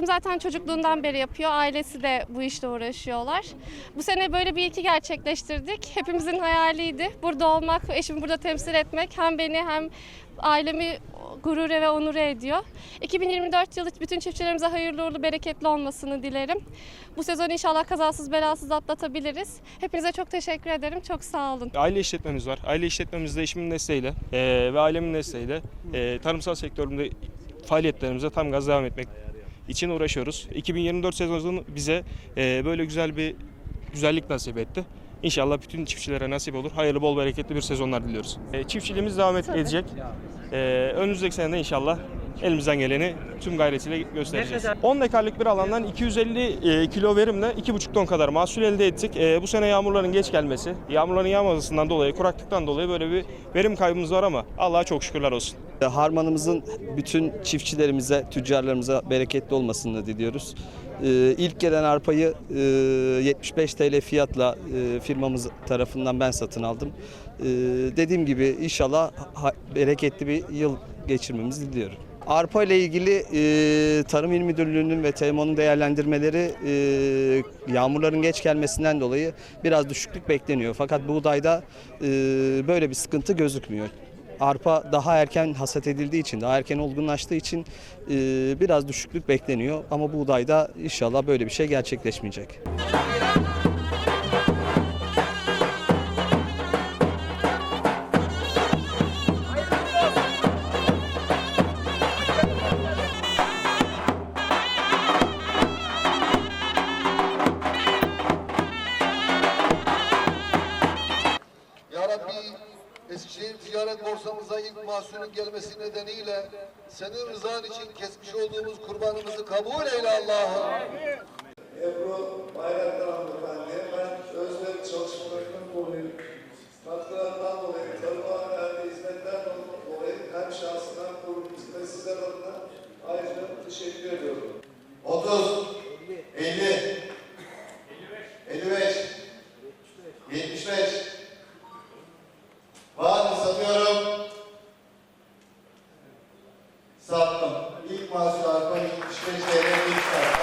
Eşim zaten çocukluğundan beri yapıyor. Ailesi de bu işle uğraşıyorlar. Bu sene böyle bir ilki gerçekleştirdik. Hepimizin hayaliydi. Burada olmak, eşimi burada temsil etmek hem beni hem ailemi gurur ve onur ediyor. 2024 yılı bütün çiftçilerimize hayırlı uğurlu, bereketli olmasını dilerim. Bu sezon inşallah kazasız belasız atlatabiliriz. Hepinize çok teşekkür ederim. Çok sağ olun. Aile işletmemiz var. Aile işletmemizde eşimin desteğiyle eee, ve ailemin desteğiyle eee, tarımsal sektörümde faaliyetlerimize tam gaz devam etmek için uğraşıyoruz. 2024 sezonu bize eee, böyle güzel bir güzellik nasip etti. İnşallah bütün çiftçilere nasip olur. Hayırlı, bol, bereketli bir sezonlar diliyoruz. Eee, çiftçiliğimiz devam edecek. Eee, önümüzdeki sene de inşallah elimizden geleni tüm gayretiyle göstereceğiz. 10 dekarlık bir alandan 250 e, kilo verimle 2,5 ton kadar mahsul elde ettik. E, bu sene yağmurların geç gelmesi, yağmurların yağmamasından dolayı, kuraklıktan dolayı böyle bir verim kaybımız var ama Allah'a çok şükürler olsun. Harmanımızın bütün çiftçilerimize, tüccarlarımıza bereketli olmasını diliyoruz. Ee, İlk gelen arpayı e, 75 TL fiyatla e, firmamız tarafından ben satın aldım. Ee, Dediğim gibi inşallah bereketli bir yıl geçirmemizi diliyorum. Arpa ile ilgili e, Tarım İl Müdürlüğü'nün ve TMO'nun değerlendirmeleri e, yağmurların geç gelmesinden dolayı biraz düşüklük bekleniyor. Fakat buğdayda e, böyle bir sıkıntı gözükmüyor. Arpa daha erken hasat edildiği için, daha erken olgunlaştığı için e, biraz düşüklük bekleniyor. Ama buğdayda inşallah böyle bir şey gerçekleşmeyecek. ticaret borsamıza ilk mahsulün gelmesi nedeniyle senin rızan için kesmiş olduğumuz kurbanımızı kabul eyle Allah'ım. Ebru Bayraktar Hanımefendi'ye ben özel çalışmalarının dolayı, katkılarından dolayı, tarıma verdiği hizmetten dolayı hem şahsından kurumumuz ve sizler adına ayrıca teşekkür ediyorum. 30 Deus esteja em